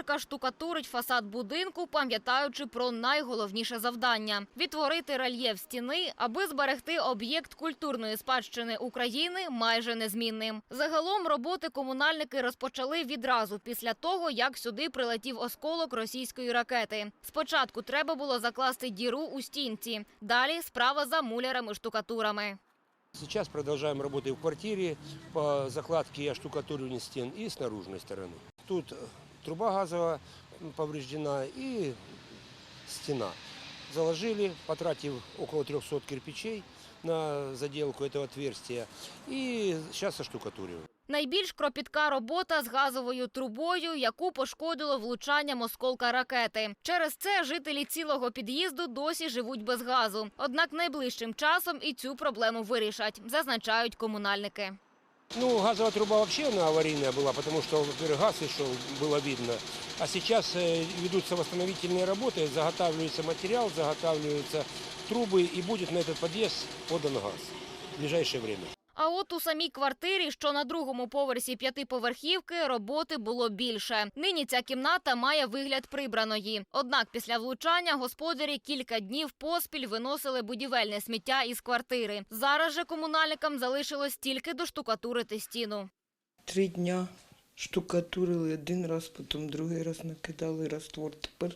Комунальниця штукатурить фасад будинку, пам'ятаючи про найголовніше завдання відтворити рельєф стіни, аби зберегти об'єкт культурної спадщини України майже незмінним. Загалом роботи комунальники розпочали відразу після того, як сюди прилетів осколок російської ракети. Спочатку треба було закласти діру у стінці. Далі справа за мулярами-штукатурами. Сейчас продолжаем работы в квартире по закладке и оштукатуриванию стен и с наружной стороны. Тут э, труба газовая повреждена и стена. Заложили, потратив около 300 кирпичей на заделку этого отверстия. И сейчас оштукатуриваем. Найбільш кропітка робота з газовою трубою, яку пошкодило влучанням осколка ракети. Через це жителі цілого під'їзду досі живуть без газу. Однак найближчим часом і цю проблему вирішать, зазначають комунальники. Ну, газовая труба вообще она аварийная была, потому что, во-первых, газ шел, было видно. А сейчас э, ведутся восстановительные работы, заготавливается материал, заготавливаются трубы, и будет на этот подъезд подан газ в ближайшее время. А от у самій квартирі, що на другому поверсі п'ятиповерхівки, роботи було більше. Нині ця кімната має вигляд прибраної. Однак після влучання господарі кілька днів поспіль виносили будівельне сміття із квартири. Зараз же комунальникам залишилось тільки доштукатурити стіну. Три дня штукатурили один раз, потім другий раз накидали раствор. Тепер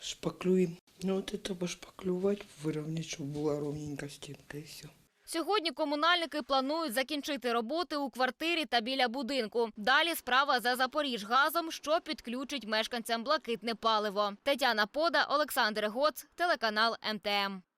шпаклюємо. Ну от це пошпаклювати, вирівняти, щоб була ровненька стінка і все. Сьогодні комунальники планують закінчити роботи у квартирі та біля будинку. Далі справа за Запоріжгазом, що підключить мешканцям блакитне паливо. Тетяна Пода, Олександр Гоц, телеканал МТМ.